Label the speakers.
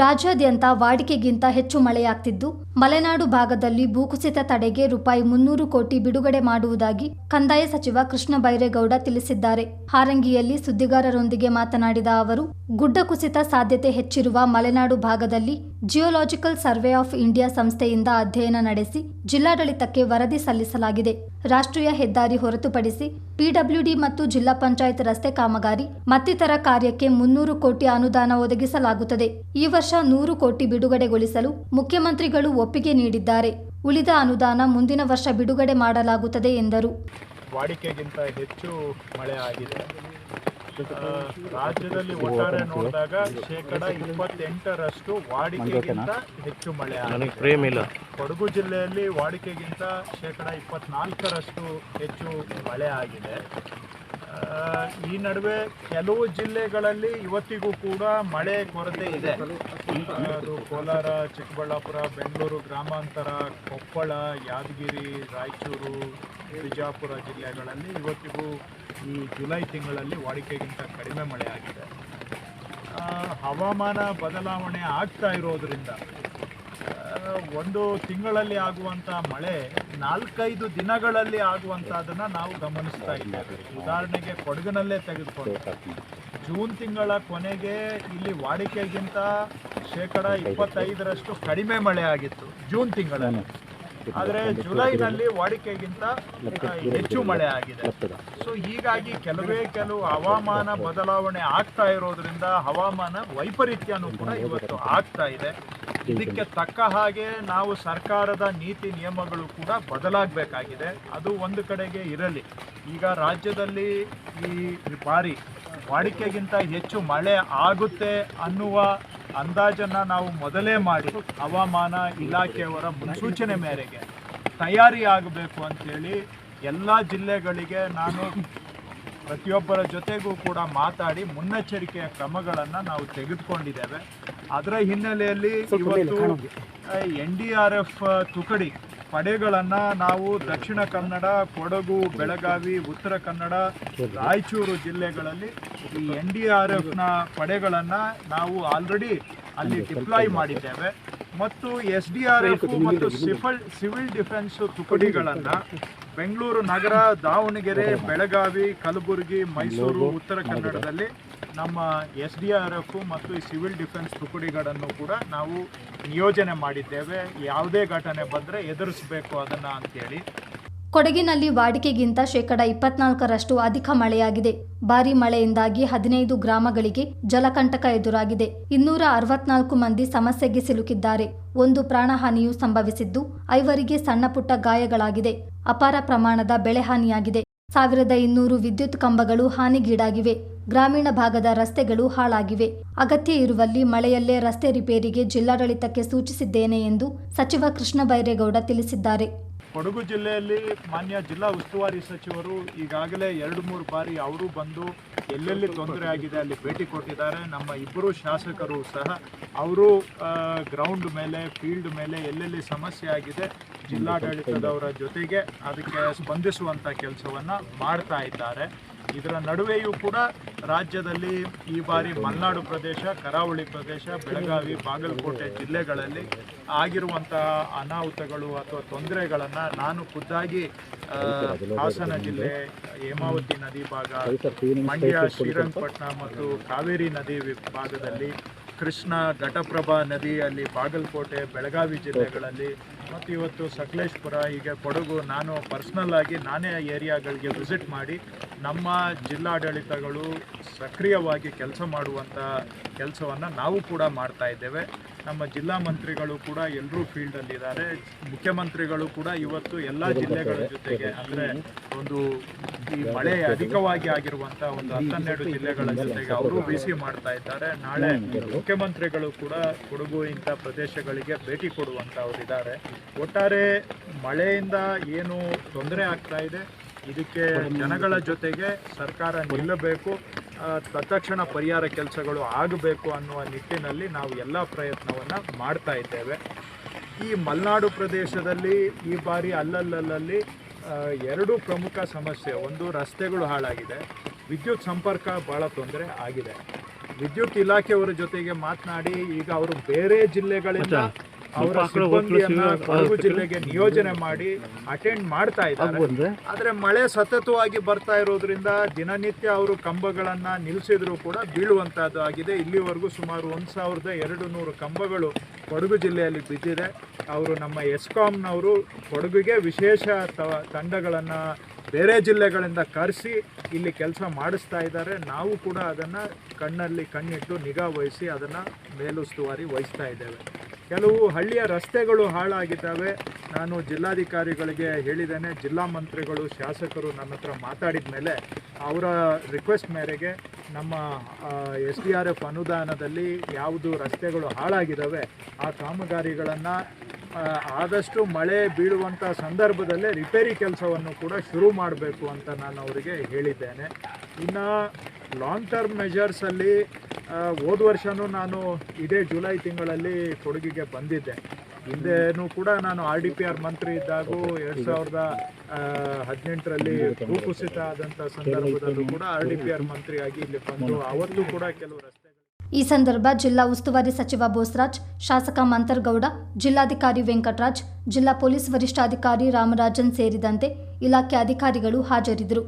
Speaker 1: ರಾಜ್ಯಾದ್ಯಂತ ವಾಡಿಕೆಗಿಂತ ಹೆಚ್ಚು ಮಳೆಯಾಗ್ತಿದ್ದು, ಮಲೆನಾಡು ಭಾಗದಲ್ಲಿ ಭೂಕುಸಿತ ತಡೆಗೆ ರೂಪಾಯಿ ಮುನ್ನೂರು ಕೋಟಿ ಬಿಡುಗಡೆ ಮಾಡುವುದಾಗಿ ಕಂದಾಯ ಸಚಿವ ಕೃಷ್ಣ ಬೈರೇಗೌಡ ತಿಳಿಸಿದ್ದಾರೆ. ಹಾರಂಗಿಯಲ್ಲಿ ಸುದ್ದಿಗಾರರೊಂದಿಗೆ ಮಾತನಾಡಿದ ಅವರು, ಗುಡ್ಡ ಕುಸಿತ ಸಾಧ್ಯತೆ ಹೆಚ್ಚಿರುವ ಮಲೆನಾಡು ಭಾಗದಲ್ಲಿ ಜಿಯೋಲಾಜಿಕಲ್ ಸರ್ವೆ ಆಫ್ ಇಂಡಿಯಾ ಸಂಸ್ಥೆಯಿಂದ ಅಧ್ಯಯನ ನಡೆಸಿ ಜಿಲ್ಲಾಡಳಿತಕ್ಕೆ ವರದಿ ಸಲ್ಲಿಸಲಾಗಿದೆ. ರಾಷ್ಟ್ರೀಯ ಹೆದ್ದಾರಿ ಹೊರತುಪಡಿಸಿ ಪಿಡಬ್ಲ್ಯೂಡಿ ಮತ್ತು ಜಿಲ್ಲಾ ಪಂಚಾಯತ್ ರಸ್ತೆ ಕಾಮಗಾರಿ, ಮತ್ತಿತರ ಕಾರ್ಯಕ್ಕೆ ಮುನ್ನೂರು ಕೋಟಿ ಅನುದಾನ ಒದಗಿಸಲಾಗುತ್ತದೆ. ಈ ವರ್ಷ ನೂರು ಕೋಟಿ ಬಿಡುಗಡೆಗೊಳಿಸಲು ಮುಖ್ಯಮಂತ್ರಿಗಳು ಒಪ್ಪಿಗೆ ನೀಡಿದ್ದಾರೆ. ಉಳಿದ ಅನುದಾನ ಮುಂದಿನ ವರ್ಷ ಬಿಡುಗಡೆ ಮಾಡಲಾಗುತ್ತದೆ ಎಂದರು.
Speaker 2: ವಾಡಿಕೆಗಿಂತ ಹೆಚ್ಚು ಮಳೆ ಆಗಿದೆ. ರಾಜ್ಯದಲ್ಲಿ ಒಟ್ಟಾರೆ ನೋಡಿದಾಗ ಶೇಕಡ ಇಪ್ಪತ್ತೆಂಟರಷ್ಟು ವಾಡಿಕೆಗಿಂತ ಹೆಚ್ಚು ಮಳೆ ಆಗಿದೆ. ಕೊಡಗು ಜಿಲ್ಲೆಯಲ್ಲಿ ವಾಡಿಕೆಗಿಂತ ಶೇಕಡ ಇಪ್ಪತ್ನಾಲ್ಕರಷ್ಟು ಹೆಚ್ಚು ಮಳೆ ಆಗಿದೆ. ಈ ನಡುವೆ ಕೆಲವು ಜಿಲ್ಲೆಗಳಲ್ಲಿ ಇವತ್ತಿಗೂ ಕೂಡ ಮಳೆ ಕೊರತೆ ಇದೆ. ಅದು ಕೋಲಾರ ಚಿಕ್ಕಬಳ್ಳಾಪುರ ಬೆಂಗಳೂರು ಗ್ರಾಮಾಂತರ ಕೊಪ್ಪಳ ಯಾದಗಿರಿ ರಾಯಚೂರು ಬಿಜಾಪುರ ಜಿಲ್ಲೆಗಳಲ್ಲಿ ಇವತ್ತಿಗೂ ಈ ಜುಲೈ ತಿಂಗಳಲ್ಲಿ ವಾಡಿಕೆಗಿಂತ ಕಡಿಮೆ ಮಳೆ ಆಗಿದೆ ಹವಾಮಾನ ಬದಲಾವಣೆ ಆಗ್ತಾ ಇರೋದ್ರಿಂದ ಒಂದು ತಿಂಗಳಲ್ಲಿ ಆಗುವಂಥ ಮಳೆ ನಾಲ್ಕೈದು ದಿನಗಳಲ್ಲಿ ಆಗುವಂಥದ್ದನ್ನು ನಾವು ಗಮನಿಸ್ತಾ ಇದ್ದೇವೆ. ಉದಾಹರಣೆಗೆ ಕೊಡಗಿನಲ್ಲೇ ತೆಗೆದುಕೊಂಡು, ಜೂನ್ ತಿಂಗಳ ಕೊನೆಗೆ ಇಲ್ಲಿ ವಾಡಿಕೆಗಿಂತ ಶೇಕಡ ಇಪ್ಪತ್ತೈದರಷ್ಟು ಕಡಿಮೆ ಮಳೆ ಆಗಿತ್ತು ಜೂನ್ ತಿಂಗಳಲ್ಲಿ. ಆದರೆ ಜುಲೈನಲ್ಲಿ ವಾಡಿಕೆಗಿಂತ ಹೆಚ್ಚು ಮಳೆ ಆಗಿದೆ. ಸೊ ಹೀಗಾಗಿ ಕೆಲವೇ ಕೆಲವು ಹವಾಮಾನ ಬದಲಾವಣೆ ಆಗ್ತಾ ಇರೋದ್ರಿಂದ ಹವಾಮಾನ ವೈಪರೀತ್ಯನೂ ಕೂಡ ಇವತ್ತು ಆಗ್ತಾ ಇದೆ. ಇದಕ್ಕೆ ತಕ್ಕ ಹಾಗೆ ನಾವು ಸರ್ಕಾರದ ನೀತಿ ನಿಯಮಗಳು ಕೂಡ ಬದಲಾಗಬೇಕಾಗಿದೆ. ಅದು ಒಂದು ಕಡೆಗೆ ಇರಲಿ. ಈಗ ರಾಜ್ಯದಲ್ಲಿ ಈ ಬಾರಿ ವಾಡಿಕೆಗಿಂತ ಹೆಚ್ಚು ಮಳೆ ಆಗುತ್ತೆ ಅನ್ನುವ ಅಂದಾಜನ್ನ ನಾವು ಮೊದಲೇ ಮಾಡಿ ಹವಾಮಾನ ಇಲಾಖೆಯವರ ಮುನ್ಸೂಚನೆ ಮೇರೆಗೆ ತಯಾರಿ ಆಗಬೇಕು ಅಂತೇಳಿ ಎಲ್ಲ ಜಿಲ್ಲೆಗಳಿಗೆ ನಾನು ಪ್ರತಿಯೊಬ್ಬರ ಜೊತೆಗೂ ಕೂಡ ಮಾತಾಡಿ ಮುನ್ನೆಚ್ಚರಿಕೆಯ ಕ್ರಮಗಳನ್ನು ನಾವು ತೆಗೆದುಕೊಂಡಿದ್ದೇವೆ. ಅದರ ಹಿನ್ನೆಲೆಯಲ್ಲಿ ಇವತ್ತು ಎನ್ ಡಿ ಆರ್ ಎಫ್ ತುಕಡಿ ಪಡೆಗಳನ್ನು ನಾವು ದಕ್ಷಿಣ ಕನ್ನಡ ಕೊಡಗು ಬೆಳಗಾವಿ ಉತ್ತರ ಕನ್ನಡ ರಾಯಚೂರು ಜಿಲ್ಲೆಗಳಲ್ಲಿ ಈ ಎನ್ ಡಿ ಆರ್ ಎಫ್ನ ಪಡೆಗಳನ್ನು ನಾವು ಆಲ್ರೆಡಿ ಅಲ್ಲಿ ಡಿಪ್ಲಾಯ್ ಮಾಡಿದ್ದೇವೆ. ಮತ್ತು ಎಸ್ ಡಿ ಆರ್ ಎಫ್ ಮತ್ತು ಸಿಫಲ್ ಸಿವಿಲ್ ಡಿಫೆನ್ಸ್ ತುಕಡಿಗಳನ್ನು ಬೆಂಗಳೂರು ನಗರ ದಾವಣಗೆರೆ ಬೆಳಗಾವಿ ಕಲಬುರಗಿ ಮೈಸೂರು ಉತ್ತರ ಕನ್ನಡದಲ್ಲಿ ನಮ್ಮ ಎಸ್ ಡಿ ಆರ್ ಎಫ್ ಮತ್ತು ಈ ಸಿವಿಲ್ ಡಿಫೆನ್ಸ್ ತುಕಡಿಗಳನ್ನು ಕೂಡ ನಾವು ನಿಯೋಜನೆ ಮಾಡಿದ್ದೇವೆ. ಯಾವುದೇ ಘಟನೆ ಬಂದರೆ ಎದುರಿಸಬೇಕು ಅದನ್ನು ಅಂತೇಳಿ.
Speaker 1: ಕೊಡಗಿನಲ್ಲಿ ವಾಡಿಕೆಗಿಂತ ಶೇಕಡ ಇಪ್ಪತ್ನಾಲ್ಕರಷ್ಟು ಅಧಿಕ ಮಳೆಯಾಗಿದೆ. ಭಾರೀ ಮಳೆಯಿಂದಾಗಿ ಹದಿನೈದು ಗ್ರಾಮಗಳಿಗೆ ಜಲಕಂಟಕ ಎದುರಾಗಿದೆ. ಇನ್ನೂರ ಅರವತ್ನಾಲ್ಕು ಮಂದಿ ಸಮಸ್ಯೆಗೆ ಸಿಲುಕಿದ್ದಾರೆ. ಒಂದು ಪ್ರಾಣಹಾನಿಯೂ ಸಂಭವಿಸಿದ್ದು ಐವರಿಗೆ ಸಣ್ಣಪುಟ್ಟ ಗಾಯಗಳಾಗಿದೆ. ಅಪಾರ ಪ್ರಮಾಣದ ಬೆಳೆ ಹಾನಿಯಾಗಿದೆ. ಸಾವಿರದ ಇನ್ನೂರು ವಿದ್ಯುತ್ ಕಂಬಗಳು ಹಾನಿಗೀಡಾಗಿವೆ. ಗ್ರಾಮೀಣ ಭಾಗದ ರಸ್ತೆಗಳು ಹಾಳಾಗಿವೆ. ಅಗತ್ಯ ಇರುವಲ್ಲಿ ಮಳೆಯಲ್ಲೇ ರಸ್ತೆ ರಿಪೇರಿಗೆ ಜಿಲ್ಲಾಡಳಿತಕ್ಕೆ ಸೂಚಿಸಿದ್ದೇನೆ ಎಂದು ಸಚಿವ ಕೃಷ್ಣ ಬೈರೇಗೌಡ ತಿಳಿಸಿದ್ದಾರೆ.
Speaker 2: ಕೊಡಗು ಜಿಲ್ಲೆಯಲ್ಲಿ ಮಾನ್ಯ ಜಿಲ್ಲಾ ಉಸ್ತುವಾರಿ ಸಚಿವರು ಈಗಾಗಲೇ ಎರಡು ಮೂರು ಬಾರಿ ಅವರು ಬಂದು ಎಲ್ಲೆಲ್ಲಿ ತೊಂದರೆ ಆಗಿದೆ ಅಲ್ಲಿ ಭೇಟಿ ಕೊಟ್ಟಿದ್ದಾರೆ. ನಮ್ಮ ಇಬ್ಬರು ಶಾಸಕರು ಸಹ ಅವರು ಗ್ರೌಂಡ್ ಮೇಲೆ ಫೀಲ್ಡ್ ಮೇಲೆ ಎಲ್ಲೆಲ್ಲಿ ಸಮಸ್ಯೆ ಆಗಿದೆ ಜಿಲ್ಲಾಡಳಿತದವರ ಜೊತೆಗೆ ಅದಕ್ಕೆ ಸ್ಪಂದಿಸುವಂಥ ಕೆಲಸವನ್ನು ಮಾಡ್ತಾ ಇದ್ದಾರೆ. ಇದರ ನಡುವೆಯೂ ಕೂಡ ರಾಜ್ಯದಲ್ಲಿ ಈ ಬಾರಿ ಮಲೆನಾಡು ಪ್ರದೇಶ, ಕರಾವಳಿ ಪ್ರದೇಶ, ಬೆಳಗಾವಿ, ಬಾಗಲಕೋಟೆ ಜಿಲ್ಲೆಗಳಲ್ಲಿ ಆಗಿರುವಂತಹ ಅನಾಹುತಗಳು ಅಥವಾ ತೊಂದರೆಗಳನ್ನು ನಾನು ಖುದ್ದಾಗಿ ಹಾಸನ ಜಿಲ್ಲೆ, ಹೇಮಾವತಿ ನದಿ ಭಾಗ, ಮಂಡ್ಯ, ಶ್ರೀರಂಗಪಟ್ಟಣ ಮತ್ತು ಕಾವೇರಿ ನದಿ ವಿಭಾಗದಲ್ಲಿ ಕೃಷ್ಣ ಘಟಪ್ರಭಾ ನದಿಯಲ್ಲಿ, ಬಾಗಲಕೋಟೆ, ಬೆಳಗಾವಿ ಜಿಲ್ಲೆಗಳಲ್ಲಿ ಮತ್ತು ಇವತ್ತು ಸಕಲೇಶ್ಪುರ, ಹೀಗೆ ಕೊಡಗು ನಾನು ಪರ್ಸ್ನಲ್ ಆಗಿ ನಾನೇ ಏರಿಯಾಗಳಿಗೆ ವಿಸಿಟ್ ಮಾಡಿ ನಮ್ಮ ಜಿಲ್ಲಾಡಳಿತಗಳು ಸಕ್ರಿಯವಾಗಿ ಕೆಲಸ ಮಾಡುವಂಥ ಕೆಲಸವನ್ನು ನಾವು ಕೂಡ ಮಾಡ್ತಾ ಇದ್ದೇವೆ. ನಮ್ಮ ಜಿಲ್ಲಾ ಮಂತ್ರಿಗಳು ಕೂಡ ಎಲ್ಲರೂ ಫೀಲ್ಡಲ್ಲಿದ್ದಾರೆ ಮುಖ್ಯಮಂತ್ರಿಗಳು ಕೂಡ ಇವತ್ತು ಎಲ್ಲ ಜಿಲ್ಲೆಗಳ ಜೊತೆಗೆ ಅಂದರೆ ಒಂದು ಈ ಮಳೆ ಅಧಿಕವಾಗಿ ಆಗಿರುವಂಥ ಒಂದು ಹತ್ತನ್ನೆರಡು ಜಿಲ್ಲೆಗಳ ಜೊತೆಗೆ ಅವರು ಬಿಸಿ ಮಾಡ್ತಾ ಇದ್ದಾರೆ. ನಾಳೆ ಮುಖ್ಯಮಂತ್ರಿಗಳು ಕೂಡ ಕೊಡಗು ಇಂಥ ಪ್ರದೇಶಗಳಿಗೆ ಭೇಟಿ ಕೊಡುವಂಥವ್ರಿದ್ದಾರೆ ಒಟ್ಟಾರೆ ಮಳೆಯಿಂದ ಏನು ತೊಂದರೆ ಆಗ್ತಾ ಇದೆ? ಇದಕ್ಕೆ ಜನಗಳ ಜೊತೆಗೆ ಸರ್ಕಾರ ನಿಲ್ಲಬೇಕು ತತ್ಕ್ಷಣ ಪರಿಹಾರ ಕೆಲಸಗಳು ಆಗಬೇಕು ಅನ್ನುವ ನಿಟ್ಟಿನಲ್ಲಿ ನಾವು ಎಲ್ಲ ಪ್ರಯತ್ನವನ್ನು ಮಾಡ್ತಾ ಇದ್ದೇವೆ. ಈ ಮಲೆನಾಡು ಪ್ರದೇಶದಲ್ಲಿ ಈ ಬಾರಿ ಅಲ್ಲಲ್ಲಲ್ಲಿ ಎರಡು ಪ್ರಮುಖ ಸಮಸ್ಯೆ. ಒಂದು ರಸ್ತೆಗಳು ಹಾಳಾಗಿದೆ. ವಿದ್ಯುತ್ ಸಂಪರ್ಕ ಭಾಳ ತೊಂದರೆ ಆಗಿದೆ. ವಿದ್ಯುತ್ ಇಲಾಖೆಯವರ ಜೊತೆಗೆ ಮಾತನಾಡಿ ಈಗ ಅವರು ಬೇರೆ ಜಿಲ್ಲೆಗಳಿಂದ ಅವರ ಸಿಬ್ಬಂದಿಯನ್ನ ಕೊಡಗು ಜಿಲ್ಲೆಗೆ ನಿಯೋಜನೆ ಮಾಡಿ ಅಟೆಂಡ್ ಮಾಡ್ತಾ ಇದ್ದಾರೆ. ಆದ್ರೆ ಮಳೆ ಸತತವಾಗಿ ಬರ್ತಾ ಇರೋದ್ರಿಂದ ದಿನನಿತ್ಯ ಅವರು ಕಂಬಗಳನ್ನ ನಿಲ್ಲಿಸಿದ್ರು ಕೂಡ ಬೀಳುವಂತಹದ್ದು ಆಗಿದೆ. ಇಲ್ಲಿವರೆಗೂ ಸುಮಾರು ಒಂದ್ ಸಾವಿರದ ಎರಡು ನೂರು ಕಂಬಗಳು ಕೊಡಗು ಜಿಲ್ಲೆಯಲ್ಲಿ ಬಿದ್ದಿದೆ. ಅವರು ನಮ್ಮ ಎಸ್ಕಾಂನವರು ಕೊಡಗುಗೆ ವಿಶೇಷ ತಂಡಗಳನ್ನ ಬೇರೆ ಜಿಲ್ಲೆಗಳಿಂದ ಕರೆಸಿ ಇಲ್ಲಿ ಕೆಲಸ ಮಾಡಿಸ್ತಾ ಇದ್ದಾರೆ. ನಾವು ಕೂಡ ಅದನ್ನ ಕಣ್ಣಲ್ಲಿ ಕಣ್ಣಿಟ್ಟು ನಿಗಾ ವಹಿಸಿ ಅದನ್ನ ಮೇಲುಸ್ತುವಾರಿ ವಹಿಸ್ತಾ ಇದ್ದೇವೆ. ಕೆಲವು ಹಳ್ಳಿಯ ರಸ್ತೆಗಳು ಹಾಳಾಗಿದ್ದಾವೆ. ನಾನು ಜಿಲ್ಲಾಧಿಕಾರಿಗಳಿಗೆ ಹೇಳಿದ್ದೇನೆ. ಜಿಲ್ಲಾ ಮಂತ್ರಿಗಳು, ಶಾಸಕರು ನನ್ನ ಹತ್ರ ಮಾತಾಡಿದ ಮೇಲೆ ಅವರ ರಿಕ್ವೆಸ್ಟ್ ಮೇರೆಗೆ ನಮ್ಮ ಎಸ್ ಡಿ ಆರ್ ಎಫ್ ಅನುದಾನದಲ್ಲಿ ಯಾವುದು ರಸ್ತೆಗಳು ಹಾಳಾಗಿದ್ದಾವೆ, ಆ ಕಾಮಗಾರಿಗಳನ್ನು ಆದಷ್ಟು ಮಳೆ ಬೀಳುವಂಥ ಸಂದರ್ಭದಲ್ಲೇ ರಿಪೇರಿ ಕೆಲಸವನ್ನು ಕೂಡ ಶುರು ಮಾಡಬೇಕು ಅಂತ ನಾನು ಅವರಿಗೆ ಹೇಳಿದ್ದೇನೆ. ಇನ್ನು ಲಾಂಗ್ ಟರ್ಮ್ ಮೆಜರ್ಸಲ್ಲಿ ಹೋದ ವರ್ಷನೂ ನಾನು ಇದೇ ಜುಲೈ ತಿಂಗಳಲ್ಲಿ ಕೊಡಗಿಗೆ ಬಂದಿದ್ದೆ. ಹಿಂದೆನೂ ಕೂಡ ನಾನು ಆರ್ ಡಿ ಪಿ ಆರ್ ಮಂತ್ರಿ ಇದ್ದಾಗ ಎರಡು ಸಾವಿರದ ಹದಿನೆಂಟರಲ್ಲಿ ಭೂಕುಸಿತ ಆದಂಥ ಸಂದರ್ಭದಲ್ಲೂ ಕೂಡ ಆರ್ ಡಿ ಪಿ ಆರ್ ಮಂತ್ರಿಯಾಗಿ ಇಲ್ಲಿ ಬಂದು ಅವತ್ತು ಕೂಡ ಕೆಲವು
Speaker 1: ಈ ಸಂದರ್ಭ ಜಿಲ್ಲಾ ಉಸ್ತುವಾರಿ ಸಚಿವ ಬೋಸ್ರಾಜ್, ಶಾಸಕ ಮಂತರ್ಗೌಡ, ಜಿಲ್ಲಾಧಿಕಾರಿ ವೆಂಕಟರಾಜ್, ಜಿಲ್ಲಾ ಪೊಲೀಸ್ ವರಿಷ್ಠಾಧಿಕಾರಿ ರಾಮರಾಜನ್ ಸೇರಿದಂತೆ ಇಲಾಖೆ ಅಧಿಕಾರಿಗಳು ಹಾಜರಿದ್ದರು.